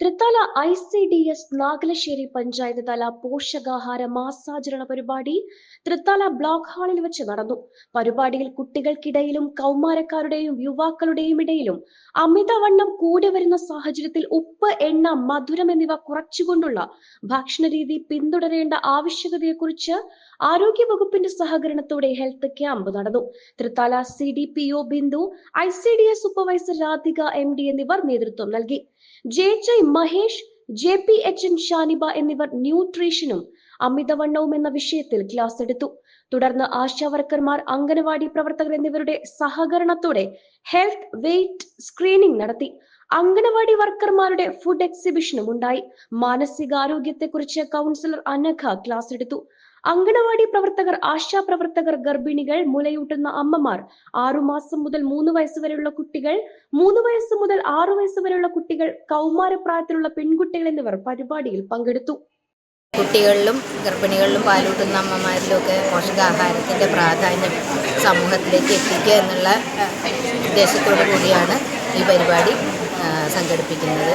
Thrithala I C D S Nagalassery panchayat തല പോഷകാഹാര മാസാചരണ പരിപാടി തൃത്താല ബ്ലോക്ക് ഹാളിൽ വെച്ച് നടന്നു. പരിപാടിയിൽ കുട്ടികൾക്കിടയിലും കൗമാരക്കാരുടെയും യുവാക്കളുടെയും ഇടയിലും അമിതവണ്ണം കൂടി വരുന്ന സാഹചര്യത്തിൽ ഉപ്പ് എണ്ണ മധുരം എന്നിവ കുറച്ചുകൊണ്ടുള്ള ഭക്ഷണരീതി പിന്തുടരേണ്ട ആവശ്യകതയെക്കുറിച്ച് ആരോഗ്യ വകുപ്പിന്റെ സഹകരണത്തോടെ ഹെൽത്ത് ക്യാമ്പ് നടന്നു. Thrithala C D P O Bindu I C D S supervisor Radhika M D എന്നിവർ നേതൃത്വം നൽകി. J Mahesh J P H N Shaniba എന്നിവർ ന്യൂട്രീഷനും അമിതവണ്ണവും എന്ന വിഷയത്തിൽ ക്ലാസ് എടുത്തു. തുടർന്ന് ആശാ വർക്കർമാർ അംഗനവാടി പ്രവർത്തകർ എന്നിവരുടെ സഹകരണത്തോടെ ഹെൽത്ത് വെയിറ്റ് സ്ക്രീനിംഗ് നടത്തി. അംഗനവാടി വർക്കർമാരുടെ ഫുഡ് എക്സിബിഷനും ഉണ്ടായി. മാനസികാരോഗ്യത്തെക്കുറിച്ച് കൗൺസിലർ അനഘ ക്ലാസ് എടുത്തു. അംഗനവാടി പ്രവർത്തകർ ആശാ പ്രവർത്തകർ ഗർഭിണികൾ മുലയൂട്ടുന്ന അമ്മമാർ ആറുമാസം മുതൽ മൂന്ന് വയസ്സ് വരെയുള്ള കുട്ടികൾ മൂന്ന് വയസ്സ് മുതൽ ആറു വയസ്സ് വരെയുള്ള കുട്ടികൾ കൗമാരപ്രായത്തിലുള്ള പെൺകുട്ടികൾ എന്നിവർ പരിപാടിയിൽ പങ്കെടുത്തു. കുട്ടികളിലും ഗർഭിണികളിലും പാലൂട്ടുന്ന അമ്മമാരിലും ഒക്കെ പോഷകാഹാരത്തിന്റെ പ്രാധാന്യം സമൂഹത്തിലേക്ക് എത്തിക്കുക എന്നുള്ള ഉദ്ദേശത്തോടു കൂടിയാണ് ഈ പരിപാടി സംഘടിപ്പിക്കുന്നത്.